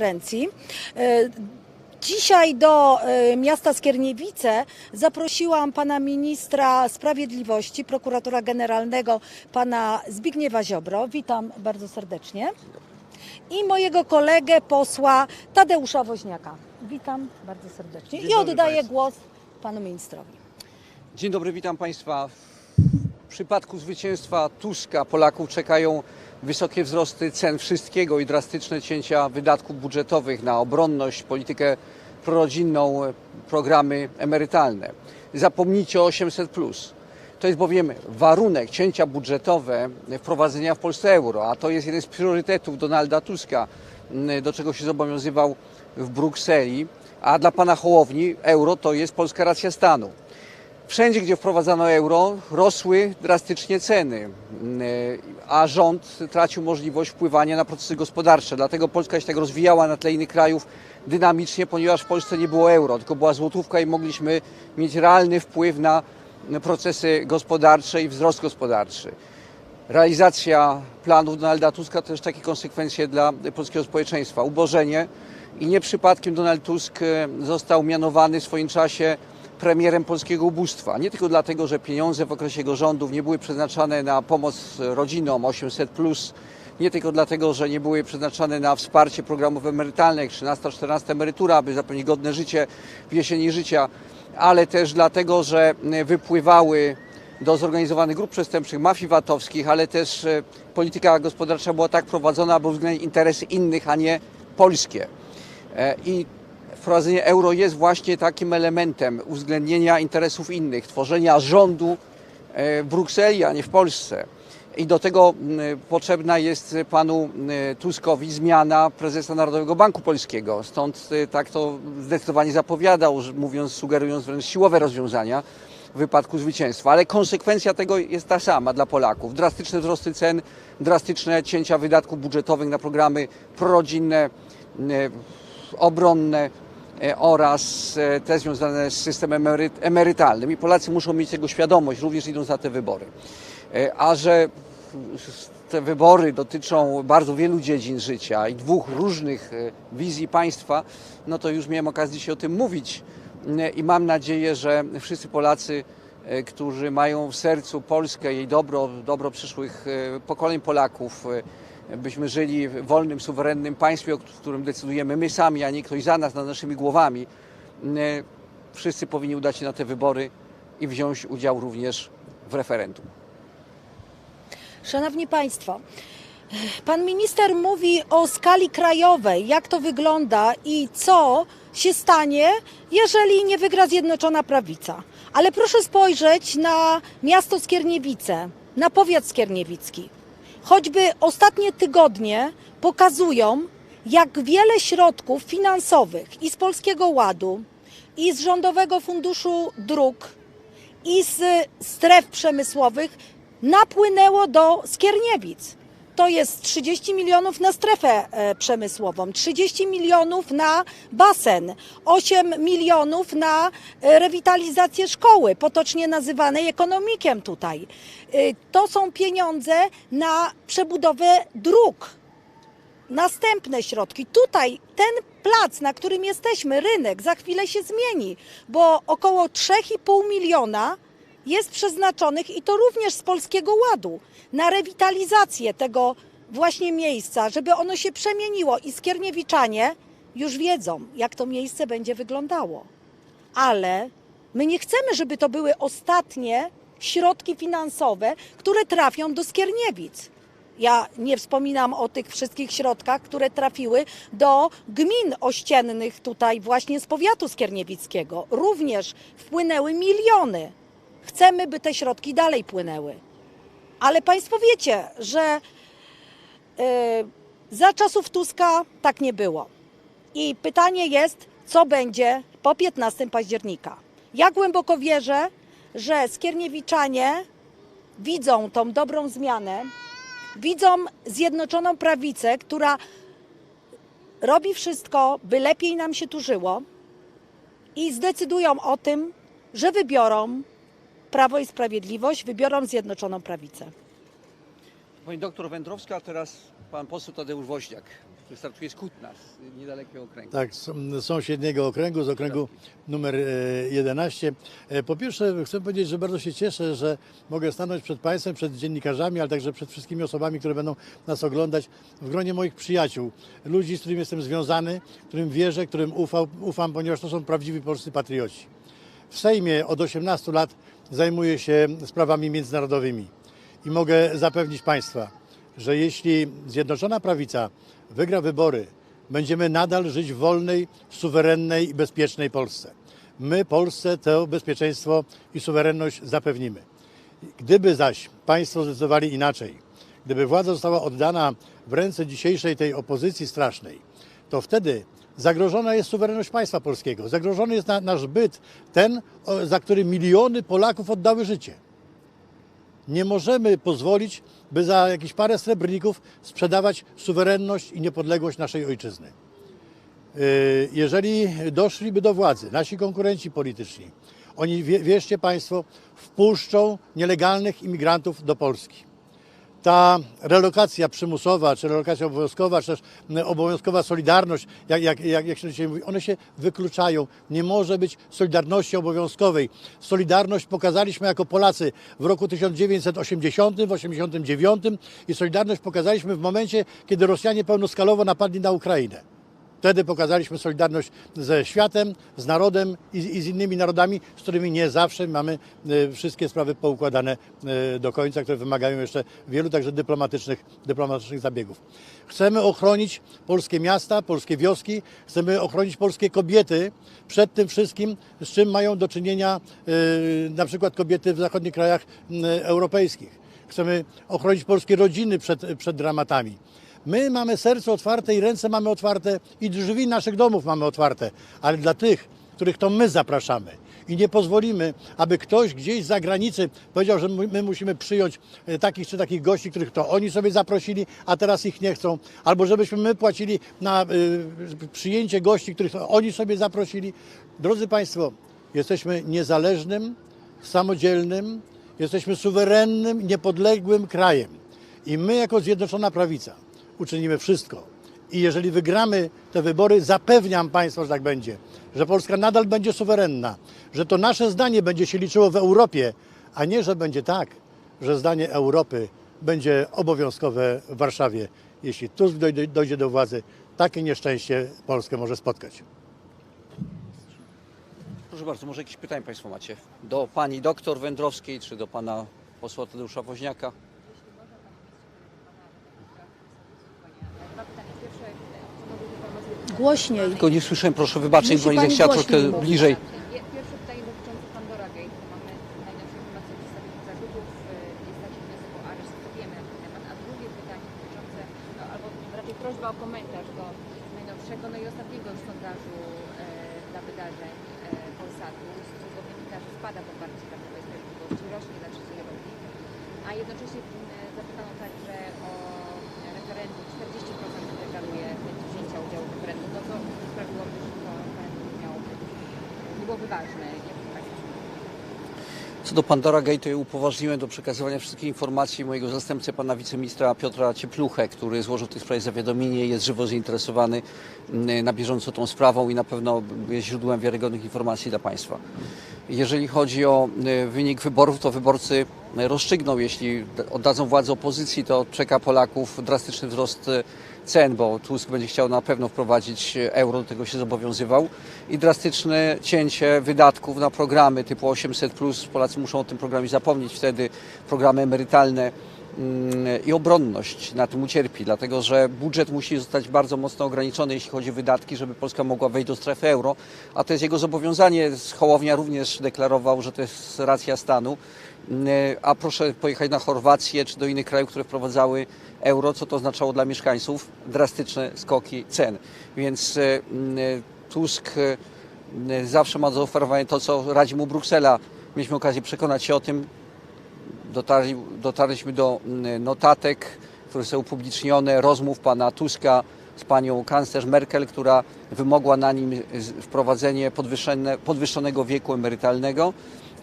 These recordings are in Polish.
konferencji. E, Dzisiaj do e, miasta Skierniewice zaprosiłam pana ministra sprawiedliwości, prokuratora generalnego, pana Zbigniewa Ziobro. Witam bardzo serdecznie. I mojego kolegę, posła Tadeusza Woźniaka. Witam bardzo serdecznie. I oddaję państwu. głos panu ministrowi. Dzień dobry, witam Państwa. W przypadku zwycięstwa Tuska Polaków czekają wysokie wzrosty cen wszystkiego i drastyczne cięcia wydatków budżetowych na obronność, politykę prorodzinną, programy emerytalne. Zapomnijcie o 800. To jest bowiem warunek cięcia budżetowe wprowadzenia w Polsce euro, a to jest jeden z priorytetów Donalda Tuska, m, do czego się zobowiązywał w Brukseli. A dla pana Hołowni euro to jest polska racja stanu. Wszędzie, gdzie wprowadzano euro, rosły drastycznie ceny, mm, a rząd tracił możliwość wpływania na procesy gospodarcze. Dlatego Polska się tak rozwijała na tle innych krajów dynamicznie, ponieważ w Polsce nie było euro, tylko była złotówka i mogliśmy mieć realny wpływ na procesy gospodarcze i wzrost gospodarczy. Realizacja planów Donalda Tuska to też takie konsekwencje dla polskiego społeczeństwa. Ubożenie i nie przypadkiem Donald Tusk e, został mianowany w swoim czasie premierem polskiego ubóstwa. Nie tylko dlatego, że pieniądze w okresie jego rządów nie były przeznaczane na pomoc rodzinom 800, nie tylko dlatego, że nie były przeznaczane na wsparcie programów emerytalnych, 13-14 emerytura, aby zapewnić godne życie w jesieni życia, ale też dlatego, że wypływały do zorganizowanych grup przestępczych, mafii VAT-owskich, ale też e, polityka gospodarcza była tak prowadzona, aby uwzględniać interesy innych, a nie polskie. E, I wprowadzenie euro jest właśnie takim elementem uwzględnienia interesów innych, tworzenia rządu e, w Brukseli, a nie w Polsce. I do tego potrzebna jest panu Tuskowi zmiana prezesa Narodowego Banku Polskiego. Stąd e, tak to zdecydowanie zapowiadał, mówiąc, sugerując wręcz siłowe rozwiązania w wypadku zwycięstwa. Ale konsekwencja tego jest ta sama dla Polaków. Drastyczne wzrosty cen, drastyczne cięcia wydatków budżetowych na programy prorodzinne, m, obronne e, oraz e, te związane z systemem emery- emerytalnym. I Polacy muszą mieć tego świadomość, również idąc na te wybory. E, A że te wybory dotyczą bardzo wielu dziedzin życia i dwóch różnych e, wizji państwa, no to już miałem okazję dzisiaj o tym mówić E, i mam nadzieję, że wszyscy Polacy, e, którzy mają w sercu Polskę, jej dobro, dobro przyszłych e, pokoleń Polaków, e, byśmy żyli w wolnym, suwerennym państwie, o którym decydujemy my sami, a nie ktoś za nas, nad naszymi głowami. E, Wszyscy powinni udać się na te wybory i wziąć udział również w referendum. Szanowni Państwo, Pan minister mówi o skali krajowej, jak to wygląda i co się stanie, jeżeli nie wygra Zjednoczona Prawica. Ale proszę spojrzeć na miasto Skierniewice, na powiat skierniewicki. Choćby ostatnie tygodnie pokazują, jak wiele środków finansowych i z Polskiego Ładu, i z Rządowego Funduszu Dróg, i z stref przemysłowych napłynęło do Skierniewic. To jest 30 milionów na strefę e, przemysłową, 30 milionów na basen, 8 milionów na e, rewitalizację szkoły, potocznie nazywanej ekonomikiem tutaj. E, To są pieniądze na przebudowę dróg następne środki. Tutaj ten plac, na którym jesteśmy, rynek, za chwilę się zmieni, bo około 3,5 miliona jest przeznaczonych i to również z Polskiego Ładu na rewitalizację tego właśnie miejsca, żeby ono się przemieniło i skierniewiczanie już wiedzą, jak to miejsce będzie wyglądało. Ale my nie chcemy, żeby to były ostatnie środki finansowe, które trafią do Skierniewic. Ja nie wspominam o tych wszystkich środkach, które trafiły do gmin ościennych tutaj właśnie z powiatu skierniewickiego. Również wpłynęły miliony. Chcemy, by te środki dalej płynęły. Ale Państwo wiecie, że y, za czasów Tuska tak nie było. I pytanie jest, co będzie po 15 października. Ja głęboko wierzę, że skierniewiczanie widzą tą dobrą zmianę, widzą zjednoczoną prawicę, która robi wszystko, by lepiej nam się tu żyło i zdecydują o tym, że wybiorą Prawo i Sprawiedliwość, wybiorą zjednoczoną prawicę. Pani doktor Wędrowska, a teraz pan poseł Tadeusz Woźniak. który startuje z Kutna, z niedalekiego okręgu. Tak, z sąsiedniego okręgu, z okręgu numer e, 11. E, Po pierwsze chcę powiedzieć, że bardzo się cieszę, że mogę stanąć przed Państwem, przed dziennikarzami, ale także przed wszystkimi osobami, które będą nas oglądać w gronie moich przyjaciół, ludzi, z którymi jestem związany, którym wierzę, którym ufał, ufam, ponieważ to są prawdziwi polscy patrioci. W Sejmie od 18 lat zajmuję się sprawami międzynarodowymi i mogę zapewnić Państwa, że jeśli Zjednoczona Prawica wygra wybory, będziemy nadal żyć w wolnej, suwerennej i bezpiecznej Polsce. My Polsce to bezpieczeństwo i suwerenność zapewnimy. Gdyby zaś Państwo zdecydowali inaczej, gdyby władza została oddana w ręce dzisiejszej tej opozycji strasznej, to wtedy zagrożona jest suwerenność państwa polskiego, zagrożony jest na, nasz byt, ten, za który miliony Polaków oddały życie. Nie możemy pozwolić, by za jakieś parę srebrników sprzedawać suwerenność i niepodległość naszej ojczyzny. Yy, Jeżeli doszliby do władzy nasi konkurenci polityczni, oni, wie- wierzcie Państwo, wpuszczą nielegalnych imigrantów do Polski. Ta relokacja przymusowa, czy relokacja obowiązkowa, czy też obowiązkowa solidarność, jak, jak, jak, jak się dzisiaj mówi, one się wykluczają. Nie może być solidarności obowiązkowej. Solidarność pokazaliśmy jako Polacy w roku 1980, w 1989 i solidarność pokazaliśmy w momencie, kiedy Rosjanie pełnoskalowo napadli na Ukrainę. Wtedy pokazaliśmy solidarność ze światem, z narodem i, i z innymi narodami, z którymi nie zawsze mamy e, wszystkie sprawy poukładane e, do końca, które wymagają jeszcze wielu także dyplomatycznych, dyplomatycznych zabiegów. Chcemy ochronić polskie miasta, polskie wioski, chcemy ochronić polskie kobiety przed tym wszystkim, z czym mają do czynienia e, na przykład kobiety w zachodnich krajach europejskich. Chcemy ochronić polskie rodziny przed, przed dramatami. My mamy serce otwarte i ręce mamy otwarte i drzwi naszych domów mamy otwarte, ale dla tych, których to my zapraszamy. I nie pozwolimy, aby ktoś gdzieś z zagranicy powiedział, że my my musimy przyjąć e, takich czy takich gości, których to oni sobie zaprosili, a teraz ich nie chcą, albo żebyśmy my płacili na y, przyjęcie gości, których to oni sobie zaprosili. Drodzy Państwo, jesteśmy niezależnym, samodzielnym, jesteśmy suwerennym, niepodległym krajem. I my, jako Zjednoczona Prawica, uczynimy wszystko. I jeżeli wygramy te wybory, zapewniam Państwa, że tak będzie, że Polska nadal będzie suwerenna, że to nasze zdanie będzie się liczyło w Europie, a nie, że będzie tak, że zdanie Europy będzie obowiązkowe w Warszawie. Jeśli Tusk dojdzie, do władzy, takie nieszczęście Polskę może spotkać. Proszę bardzo, może jakieś pytania Państwo macie? Do Pani doktor Wędrowskiej, czy do Pana posła Tadeusza Woźniaka? Głośniej. Tylko nie słyszałem, proszę wybaczyć, Musi bo nie pani chciała głośniej troszkę mówić. bliżej. Je- Pierwsze pytanie dotyczące Pandora Gate. Mamy najnowsze informacje o przedstawieniu zarzutów. y, Jest taki wniosek o areszt. Co wiemy na ten temat? A drugie pytanie dotyczące, no, albo raczej prośba o komentarz do najnowszego, no i ostatniego już sondażu e, dla wydarzeń e, Polsatu. Z którego wynika, że spada poparcie dla Prawa i Sprawiedliwości, rośnie na trzeciej roli. A jednocześnie m, zapytano także o referendum. 40% deklaruje udziału w referendum. No co sprawiłoby, że to miało być nie byłoby ważne. To Państwo Co do Pandora Gate, to ja upoważniłem do przekazywania wszystkich informacji mojego zastępcy, pana wiceministra Piotra Ciepluchę, który złożył w tej sprawie zawiadomienie, jest żywo zainteresowany mm, na bieżąco tą sprawą i na pewno jest źródłem wiarygodnych informacji dla państwa. Jeżeli chodzi o y, wynik wyborów, to wyborcy rozstrzygną, jeśli oddadzą władzę opozycji, to czeka Polaków drastyczny wzrost y, cen, bo Tusk będzie chciał na pewno wprowadzić euro, do tego się zobowiązywał i drastyczne cięcie wydatków na programy typu 800+. Polacy muszą o tym programie zapomnieć, wtedy programy emerytalne i obronność na tym ucierpi, dlatego że budżet musi zostać bardzo mocno ograniczony, jeśli chodzi o wydatki, żeby Polska mogła wejść do strefy euro, a to jest jego zobowiązanie. Hołownia również deklarował, że to jest racja stanu. Mm, A proszę pojechać na Chorwację czy do innych krajów, które wprowadzały euro, co to oznaczało dla mieszkańców? Drastyczne skoki cen. Więc e, mm, Tusk e, zawsze ma do zaoferowania to, co radzi mu Bruksela. Mieliśmy okazję przekonać się o tym, dotarli, dotarliśmy do mm, notatek, które są upublicznione, rozmów pana Tuska z panią kanclerz Merkel, która wymogła na nim wprowadzenie podwyższone, podwyższonego wieku emerytalnego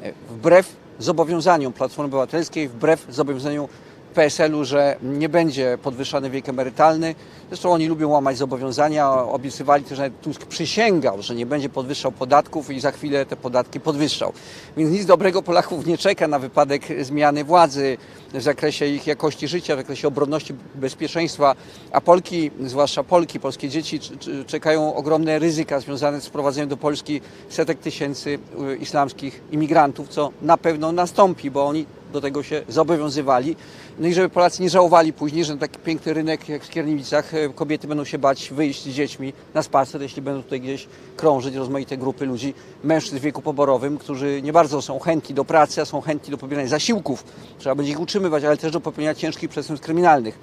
e, wbrew zobowiązaniom Platformy Obywatelskiej, wbrew zobowiązaniom PSL-u, że nie będzie podwyższany wiek emerytalny. Zresztą oni lubią łamać zobowiązania. Obiecywali też, że Tusk przysięgał, że nie będzie podwyższał podatków i za chwilę te podatki podwyższał. Więc nic dobrego Polaków nie czeka na wypadek zmiany władzy w zakresie ich jakości życia, w zakresie obronności, bezpieczeństwa. A Polki, zwłaszcza Polki, polskie dzieci czekają ogromne ryzyka związane z wprowadzeniem do Polski setek tysięcy y, islamskich imigrantów, co na pewno nastąpi, bo oni do tego się zobowiązywali. No i żeby Polacy nie żałowali później, że na taki piękny rynek jak w Skierniewicach e, kobiety będą się bać wyjść z dziećmi na spacer, jeśli będą tutaj gdzieś krążyć rozmaite grupy ludzi, mężczyzn w wieku poborowym, którzy nie bardzo są chętni do pracy, a są chętni do pobierania zasiłków. Trzeba będzie ich utrzymywać, ale też do popełniania ciężkich przestępstw kryminalnych.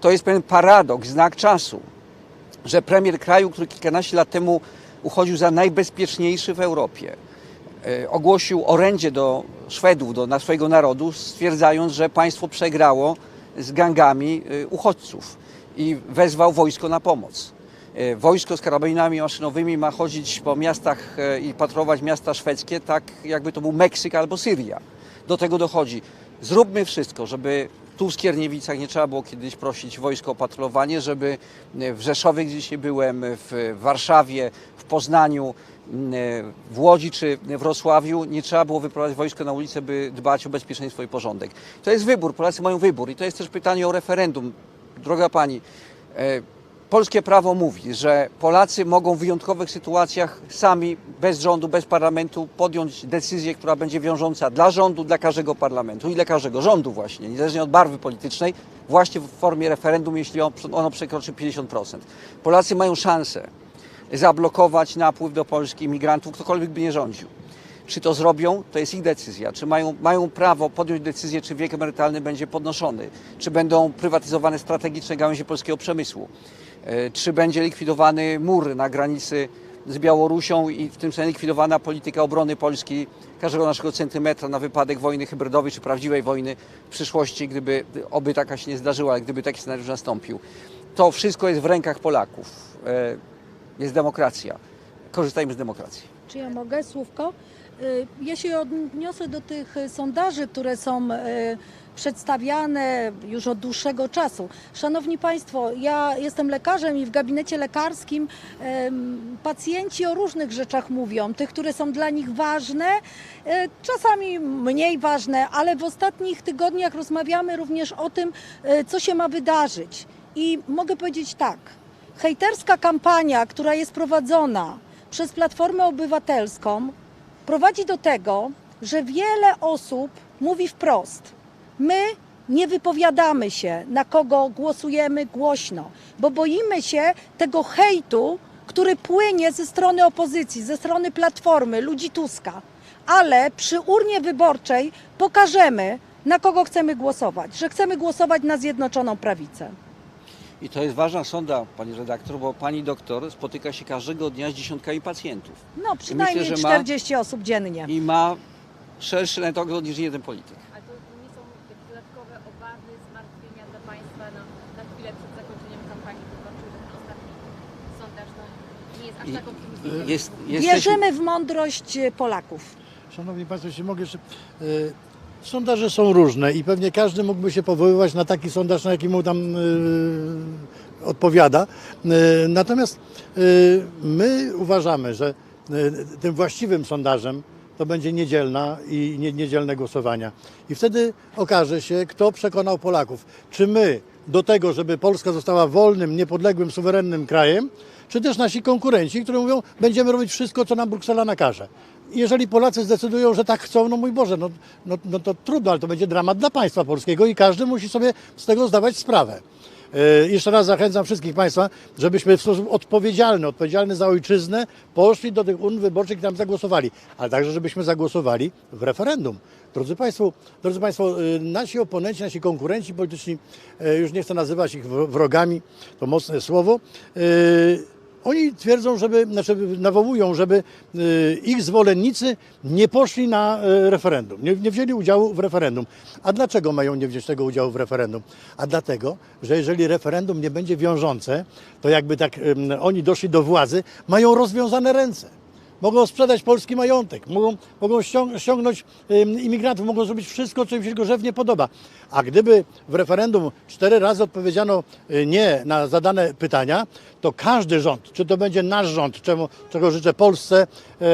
To jest pewien paradoks, znak czasu, że premier kraju, który kilkanaście lat temu uchodził za najbezpieczniejszy w Europie, ogłosił orędzie do Szwedów, do na swojego narodu, stwierdzając, że państwo przegrało z gangami e, uchodźców i wezwał wojsko na pomoc. E, Wojsko z karabinami maszynowymi ma chodzić po miastach e, i patrować miasta szwedzkie, tak jakby to był Meksyk albo Syria. Do tego dochodzi. Zróbmy wszystko, żeby tu w Skierniewicach nie trzeba było kiedyś prosić wojsko o patrolowanie, żeby e, w Rzeszowie, gdzie byłem, w Warszawie, w Poznaniu, w Łodzi czy w Wrocławiu nie trzeba było wyprowadzać wojsko na ulicę, by dbać o bezpieczeństwo i porządek. To jest wybór, Polacy mają wybór i to jest też pytanie o referendum. Droga Pani, e, polskie prawo mówi, że Polacy mogą w wyjątkowych sytuacjach sami, bez rządu, bez parlamentu podjąć decyzję, która będzie wiążąca dla rządu, dla każdego parlamentu i dla każdego rządu właśnie, niezależnie od barwy politycznej, właśnie w formie referendum, jeśli on- ono przekroczy 50%. Polacy mają szansę zablokować napływ do Polski imigrantów, ktokolwiek by nie rządził. Czy to zrobią, to jest ich decyzja. Czy mają, mają prawo podjąć decyzję, czy wiek emerytalny będzie podnoszony, czy będą prywatyzowane strategiczne gałęzie polskiego przemysłu, e, czy będzie likwidowany mur na granicy z Białorusią i w tym sensie likwidowana polityka obrony Polski, każdego naszego centymetra na wypadek wojny hybrydowej czy prawdziwej wojny w przyszłości, gdyby oby taka się nie zdarzyła, gdyby taki scenariusz nastąpił. To wszystko jest w rękach Polaków. Jest demokracja. Korzystajmy z demokracji. Czy ja mogę słówko? Y, Ja się odniosę do tych y, sondaży, które są y, przedstawiane już od dłuższego czasu. Szanowni Państwo, ja jestem lekarzem i w gabinecie lekarskim pacjenci o różnych rzeczach mówią, tych, które są dla nich ważne, e, czasami mniej ważne, ale w ostatnich tygodniach rozmawiamy również o tym, co się ma wydarzyć. I mogę powiedzieć tak, hejterska kampania, która jest prowadzona przez Platformę Obywatelską, prowadzi do tego, że wiele osób mówi wprost: My nie wypowiadamy się, na kogo głosujemy głośno, bo boimy się tego hejtu, który płynie ze strony opozycji, ze strony Platformy, ludzi Tuska. Ale przy urnie wyborczej pokażemy, na kogo chcemy głosować, że chcemy głosować na Zjednoczoną Prawicę. I to jest ważna sonda, pani redaktor, bo pani doktor spotyka się każdego dnia z dziesiątkami pacjentów No, przynajmniej ma- 40 osób dziennie. i ma szerszy network niż jeden polityk. Ale to nie są jakieś dodatkowe obawy, zmartwienia dla Państwa na, na chwilę przed zakończeniem kampanii wyborczej, że ten ostatni sondaż no, nie jest aż I- tak optymistyczny. Jest, jesteśmy, Wierzymy w mądrość Polaków. Szanowni Państwo, jeśli mogę jeszcze... e, Sondaże są różne i pewnie każdy mógłby się powoływać na taki sondaż, na jaki mu tam e, odpowiada. E, natomiast e, my uważamy, że e, tym właściwym sondażem to będzie niedzielna i nie, niedzielne głosowania. I wtedy okaże się, kto przekonał Polaków. Czy my do tego, żeby Polska została wolnym, niepodległym, suwerennym krajem, czy też nasi konkurenci, którzy mówią, będziemy robić wszystko, co nam Bruksela nakaże. Jeżeli Polacy zdecydują, że tak chcą, no mój Boże, no, no, no to trudno, ale to będzie dramat dla państwa polskiego i każdy musi sobie z tego zdawać sprawę. E, Jeszcze raz zachęcam wszystkich Państwa, żebyśmy w sposób odpowiedzialny, odpowiedzialny za ojczyznę poszli do tych urn wyborczych i tam zagłosowali, ale także żebyśmy zagłosowali w referendum. Drodzy Państwo, drodzy Państwo, e, nasi oponenci, nasi konkurenci polityczni, e, już nie chcę nazywać ich wro- wrogami, to mocne słowo, oni twierdzą, żeby, znaczy nawołują, żeby y, ich zwolennicy nie poszli na y, referendum, nie, nie wzięli udziału w referendum. A dlaczego mają nie wziąć tego udziału w referendum? A dlatego, że jeżeli referendum nie będzie wiążące, to jakby tak ym, oni doszli do władzy, mają rozwiązane ręce. Mogą sprzedać polski majątek, mogą, mogą ściąg- ściągnąć imigrantów, mogą zrobić wszystko, co im się żywnie podoba. A gdyby w referendum cztery razy odpowiedziano y, nie na zadane pytania, to każdy rząd, czy to będzie nasz rząd, czemu, czego życzę Polsce, e,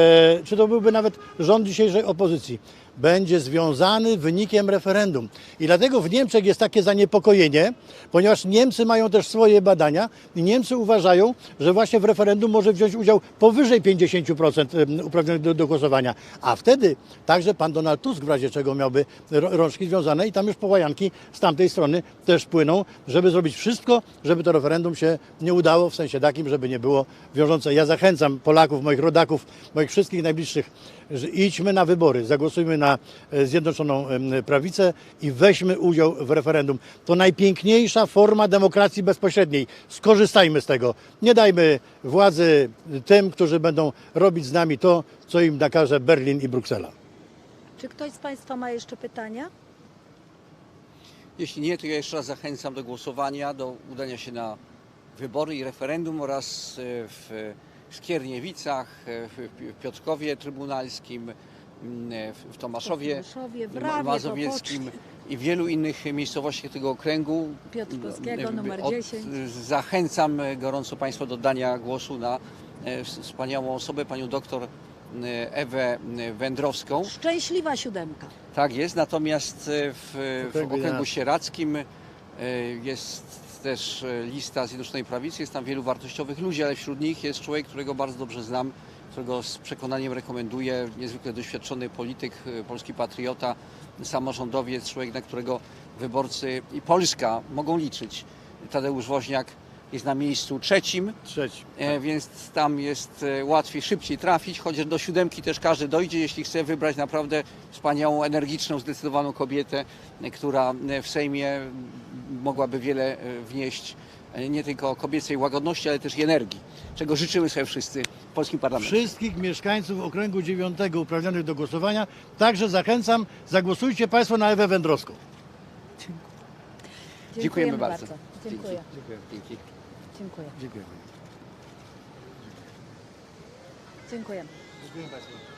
czy to byłby nawet rząd dzisiejszej opozycji, będzie związany wynikiem referendum. I dlatego w Niemczech jest takie zaniepokojenie, ponieważ Niemcy mają też swoje badania i Niemcy uważają, że właśnie w referendum może wziąć udział powyżej 50% em, uprawnionych do, do głosowania. A wtedy także pan Donald Tusk w razie czego miałby rączki związane i tam już połajanki z tamtej strony też płyną, żeby zrobić wszystko, żeby to referendum się nie udało, w sensie takim, żeby nie było wiążące. Ja zachęcam Polaków, moich rodaków, moich wszystkich najbliższych, idźmy na wybory, zagłosujmy na e, Zjednoczoną Prawicę i weźmy udział w referendum. To najpiękniejsza forma demokracji bezpośredniej. Skorzystajmy z tego. Nie dajmy władzy tym, którzy będą robić z nami to, co im nakaże Berlin i Bruksela. Czy ktoś z Państwa ma jeszcze pytania? Jeśli nie, to ja jeszcze raz zachęcam do głosowania, do udania się na wybory i referendum oraz e, w Skierniewicach, e, w Piotrkowie Trybunalskim, w- Tomaszowie, Tomaszowie, w Rawie, Mazowieckim i wielu innych miejscowościach tego okręgu. Piotrkowskiego, numer od- 10. Zachęcam e, gorąco Państwa do dania głosu na e, wspaniałą osobę, panią doktor Ewę Wędrowską. Szczęśliwa siódemka. Tak jest, natomiast w, w Okręgu okręgu 11. jest też e, lista Zjednoczonej Prawicy, jest tam wielu wartościowych ludzi, ale wśród nich jest człowiek, którego bardzo dobrze znam, którego z przekonaniem rekomenduję, niezwykle doświadczony polityk, e, polski patriota, samorządowiec, człowiek, na którego wyborcy i Polska mogą liczyć. Tadeusz Woźniak jest na miejscu trzecim, Trzeci. E, więc tam jest e, łatwiej, szybciej trafić, chociaż do siódemki też każdy dojdzie, jeśli chce wybrać naprawdę wspaniałą, energiczną, zdecydowaną kobietę, e, która e, w Sejmie m, mogłaby wiele e, wnieść, e, nie tylko kobiecej łagodności, ale też i energii, czego życzymy sobie wszyscy w polskim parlamencie. Wszystkich mieszkańców okręgu 9 uprawnionych do głosowania. Także zachęcam, zagłosujcie Państwo na Ewę Wędrowską. Dziękujemy bardzo. Dziękuję. Dziękuję. Dzięki. Dziękuję. Dziękuję. Dziękuję. Dziękuję. Możemy